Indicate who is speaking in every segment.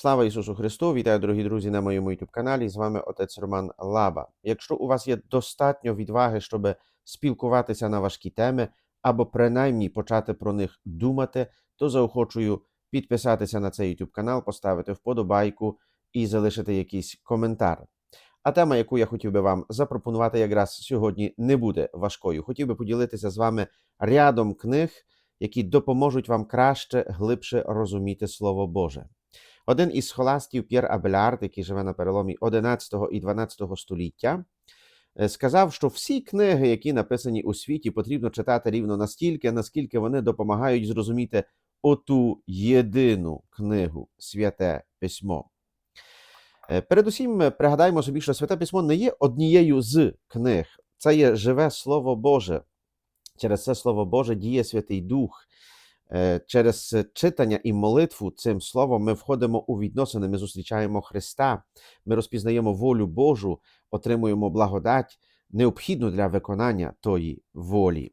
Speaker 1: Слава Ісусу Христу! Вітаю, дорогі друзі, на моєму youtube каналі. З вами отець Роман Лаба. Якщо у вас є достатньо відваги, щоб спілкуватися на важкі теми, або принаймні почати про них думати, то заохочую підписатися на цей youtube канал, поставити вподобайку і залишити якийсь коментар. А тема, яку я хотів би вам запропонувати, якраз сьогодні не буде важкою. Хотів би поділитися з вами рядом книг, які допоможуть вам краще, глибше розуміти Слово Боже. Один із схоластів П'єр Абелярд, який живе на переломі 11 і 12 століття, е, сказав, що всі книги, які написані у світі, потрібно читати рівно настільки, наскільки вони допомагають зрозуміти оту єдину книгу Святе Письмо. Е, Передусім, е, пригадаймо собі, що Святе Письмо не є однією з книг, це є живе Слово Боже. Через це Слово Боже діє Святий Дух. Е, Через читання і молитву цим словом ми входимо у відносини, ми зустрічаємо Христа, ми розпізнаємо волю Божу, отримуємо благодать, необхідну для виконання тої волі.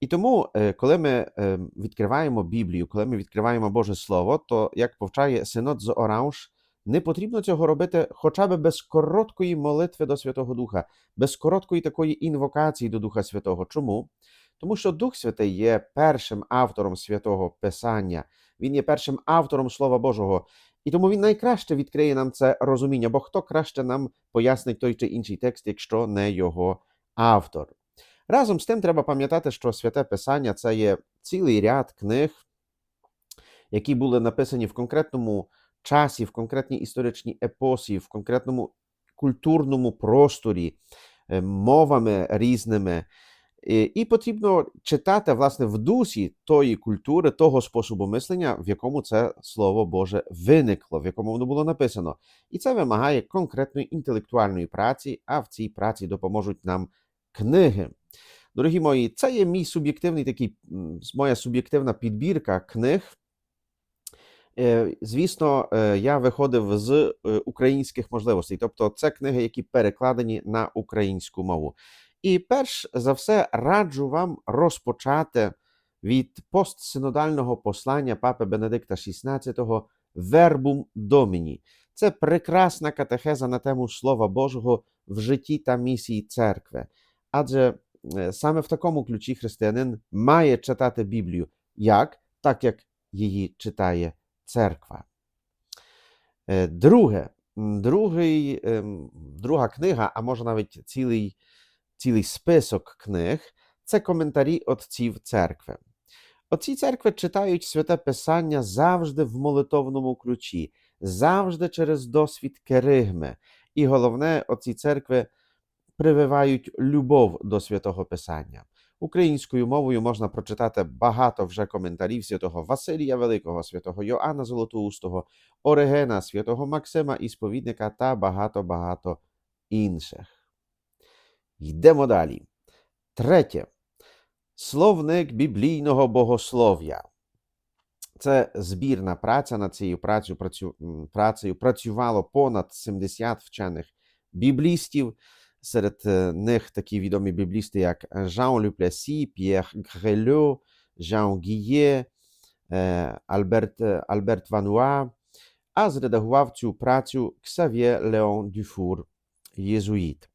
Speaker 1: І тому, е, коли ми е, відкриваємо Біблію, коли ми відкриваємо Боже Слово, то, як повчає Синод з Оранж, не потрібно цього робити хоча б без короткої молитви до Святого Духа, без короткої такої інвокації до Духа Святого. Чому? Тому що Дух Святий є першим автором святого Писання, він є першим автором Слова Божого. І тому він найкраще відкриє нам це розуміння, бо хто краще нам пояснить той чи інший текст, якщо не його автор. Разом з тим треба пам'ятати, що святе Писання це є цілий ряд книг, які були написані в конкретному часі, в конкретній історичній епосі, в конкретному культурному просторі, е, мовами різними. І, потрібно читати власне в дусі тої культури, того способу мислення, в якому це слово Боже виникло, в якому воно було написано. І це вимагає конкретної інтелектуальної праці, а в цій праці допоможуть нам книги. Дорогі мої, це є мій суб'єктивний такий, моя суб'єктивна підбірка книг. Е, Звісно, е, я виходив з е, українських можливостей, тобто це книги, які перекладені на українську мову. І перш за все раджу вам розпочати від постсинодального послання папи Бенедикта XVI Вербум Доміні. Це прекрасна катехеза на тему Слова Божого в житті та місії церкви. Адже е, саме в такому ключі християнин має читати Біблію. Як? Так як її читає церква. Е, Друге, другий, ем, друга книга, а може навіть цілий цілий список книг це коментарі отців церкви. Отці церкви читають святе Писання завжди в молитовному ключі, завжди через досвід керигми. І головне, отці церкви прививають любов до святого Писання. Українською мовою можна прочитати багато вже коментарів святого Василія Великого, святого Йоанна Золотоустого, Оригена, святого Максима Ісповідника та багато-багато інших. Йдемо далі. Третє. Словник біблійного богослов'я. Це збірна праця. Над цією працею, працю, працею працювало понад 70 вчених біблістів. Серед е, них такі відомі біблісти, як Жан Люплесі, П'єр Грельо, Жан Гіє, е, Альберт, Альберт Вануа, а зредагував цю працю Ксав'є Леон Дюфур, єзуїт.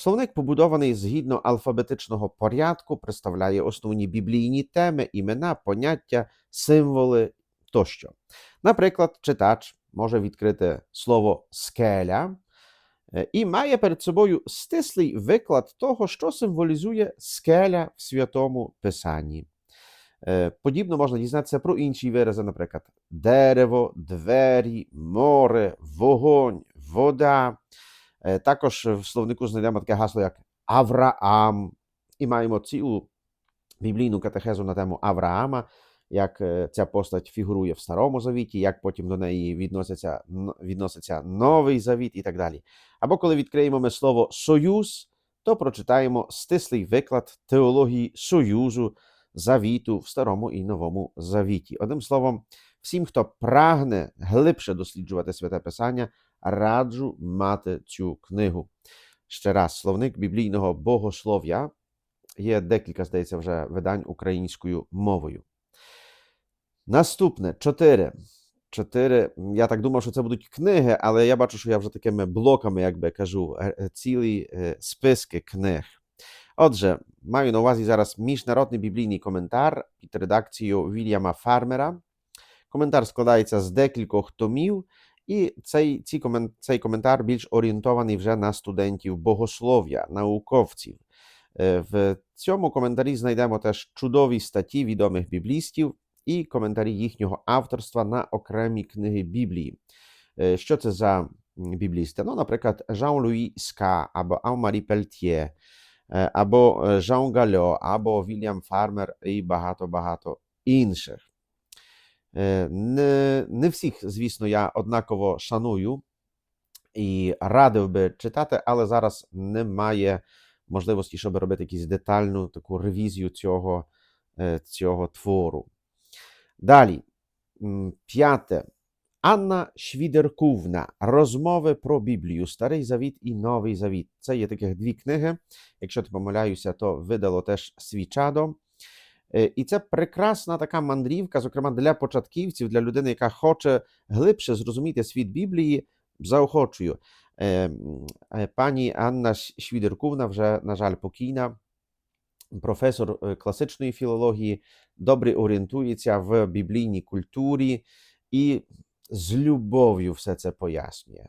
Speaker 1: Словник побудований згідно алфабетичного порядку, представляє основні біблійні теми, імена, поняття, символи тощо. Наприклад, читач може відкрити слово скеля е, і має перед собою стислий виклад того, що символізує скеля в святому писанні. Е, Подібно можна дізнатися про інші вирази, наприклад, дерево, двері, море, вогонь, вода. Е, Також в словнику знайдемо таке гасло, як Авраам, і маємо цілу біблійну катехезу на тему Авраама, як е, ця постать фігурує в Старому Завіті, як потім до неї відноситься, відноситься Новий Завіт і так далі. Або коли відкриємо ми слово Союз, то прочитаємо стислий виклад теології Союзу, Завіту в Старому і Новому Завіті. Одним словом, всім, хто прагне глибше досліджувати святе Писання, раджу мати цю книгу. Ще раз, словник біблійного богослов'я. Є декілька, здається, вже видань українською мовою. Наступне чотири. чотири. Я так думав, що це будуть книги, але я бачу, що я вже такими блоками, як кажу, е, е, цілі е, списки книг. Отже, маю на увазі зараз міжнародний біблійний коментар під редакцією Вільяма Фармера. Коментар складається з декількох томів, і цей, ці цей коментар більш орієнтований вже на студентів богослов'я, науковців. Е, В цьому коментарі знайдемо теж чудові статті відомих біблістів і коментарі їхнього авторства на окремі книги Біблії. Е, Що це за біблісти? Ну, наприклад, Жан-Луї Ска або Ан-Марі е, або Жан Гальо, або Вільям Фармер і багато-багато інших. Е, Не, не всіх, звісно, я однаково шаную і радив би читати, але зараз немає можливості, щоб робити якусь детальну таку ревізію цього, е, цього твору. Далі, п'яте. Анна Швідеркувна. Розмови про Біблію, Старий Завіт і Новий Завіт. Це є таких дві книги. Якщо не помиляюся, то видало теж свічадо. Е, І це прекрасна така мандрівка, зокрема для початківців, для людини, яка хоче глибше зрозуміти світ Біблії. Заохочую. Е, е, Пані Анна Швідеркувна, вже, на жаль, покійна, професор класичної філології, добре орієнтується в біблійній культурі і з любов'ю все це пояснює.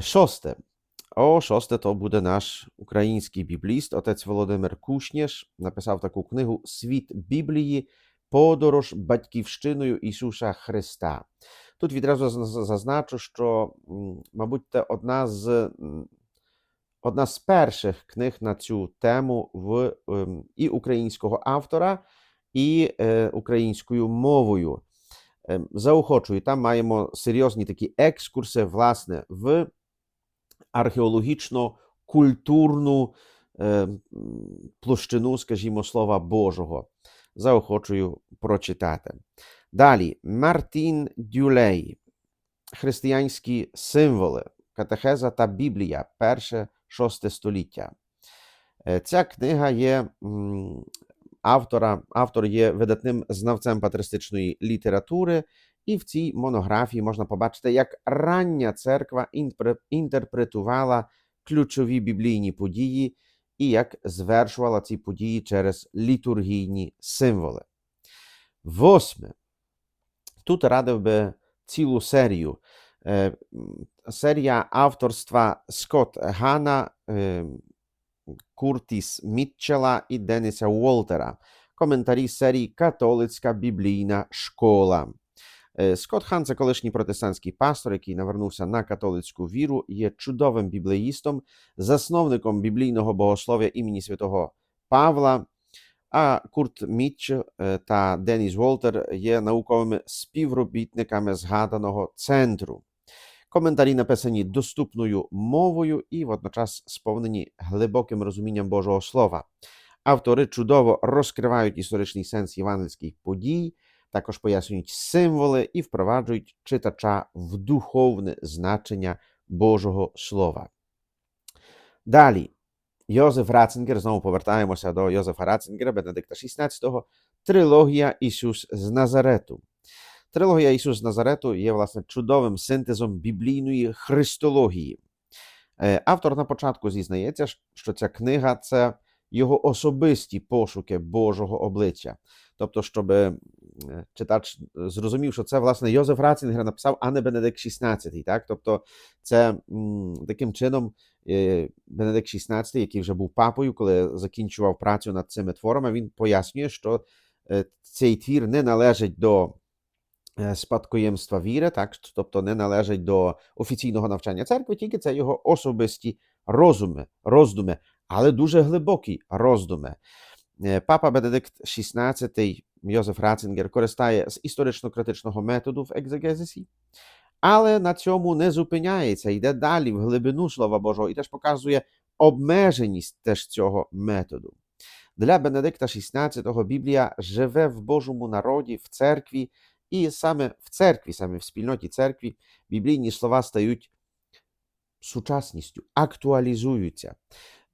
Speaker 1: Шосте. О, шосте то буде наш український бібліст, отець Володимир Кушнєш, написав таку книгу Світ Біблії, подорож батьківщиною Ісуса Христа. Тут відразу зазначу, що, мабуть, це одна з, одна з перших книг на цю тему в ем, і українського автора, і е, українською мовою. Ем, Заохочую, там маємо серйозні такі екскурси, власне, в археологічно-культурну е, площину, скажімо, Слова Божого. Заохочую прочитати. Далі, Мартін Дюлей. Християнські символи, катехеза та Біблія, перше шосте століття. Е, Ця книга є автора, автор є видатним знавцем патристичної літератури, і в цій монографії можна побачити, як рання церква інтерпретувала ключові біблійні події і як звершувала ці події через літургійні символи. Восьме. Тут радив би цілу серію. Е, Серія авторства Скотт Гана, е, Куртіс Мітчела і Деніса Уолтера. Коментарі серії Католицька біблійна школа. Е, Скотт Хан це колишній протестантський пастор, який навернувся на католицьку віру, є чудовим біблеїстом, засновником біблійного богослов'я імені святого Павла. А Курт Мітч е, та Деніс Волтер є науковими співробітниками згаданого центру. Коментарі написані доступною мовою і водночас сповнені глибоким розумінням Божого Слова. Автори чудово розкривають історичний сенс євангельських подій, також пояснюють символи і впроваджують читача в духовне значення Божого Слова. Далі, Йозеф Ратцингер, знову повертаємося до Йозефа Ратцингера, Бенедикта XVI, трилогія Ісус з Назарету. Трилогія Ісус з Назарету є, власне, чудовим синтезом біблійної христології. Е, Автор на початку зізнається, що ця книга це його особисті пошуки Божого обличчя. Тобто, щоб читач зрозумів, що це, власне, Йозеф Ратцингер написав, а не Бенедикт XVI. Так? Тобто, це таким чином е, Бенедикт XVI, який вже був папою, коли закінчував працю над цими творами, він пояснює, що е, цей твір не належить до е, спадкоємства віри, так, тобто не належить до офіційного навчання церкви, тільки це його особисті розуми, роздуми, але дуже глибокі роздуми. Е, Папа Бенедикт XVI, Йозеф Ратцингер, користає з історично-критичного методу в екзегезисі, але на цьому не зупиняється, йде далі в глибину Слова Божого і теж показує обмеженість теж цього методу. Для Бенедикта XVI Біблія живе в Божому народі, в церкві, і саме в церкві, саме в спільноті церкві, біблійні слова стають сучасністю, актуалізуються.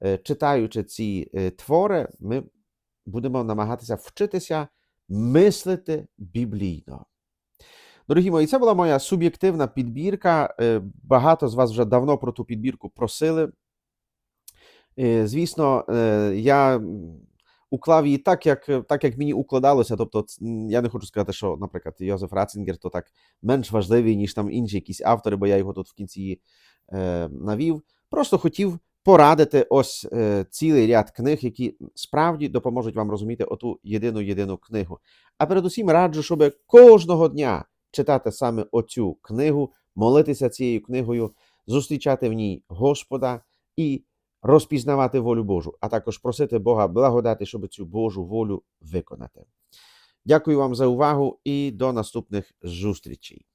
Speaker 1: Е, Читаючи ці е, твори, ми будемо намагатися вчитися мислити біблійно. Дорогі мої, це була моя суб'єктивна підбірка. Е, Багато з вас вже давно про ту підбірку просили. Е, Звісно, е, я уклав її так, як, так, як мені укладалося. Тобто, я не хочу сказати, що, наприклад, Йозеф Ратцингер то так менш важливий, ніж там інші якісь автори, бо я його тут в кінці навів. Просто хотів порадити ось е, цілий ряд книг, які справді допоможуть вам розуміти оту єдину єдину книгу. А передусім раджу, щоб кожного дня читати саме оцю книгу, молитися цією книгою, зустрічати в ній Господа і розпізнавати волю Божу, а також просити Бога благодати, щоб цю Божу волю виконати. Дякую вам за увагу і до наступних зустрічей.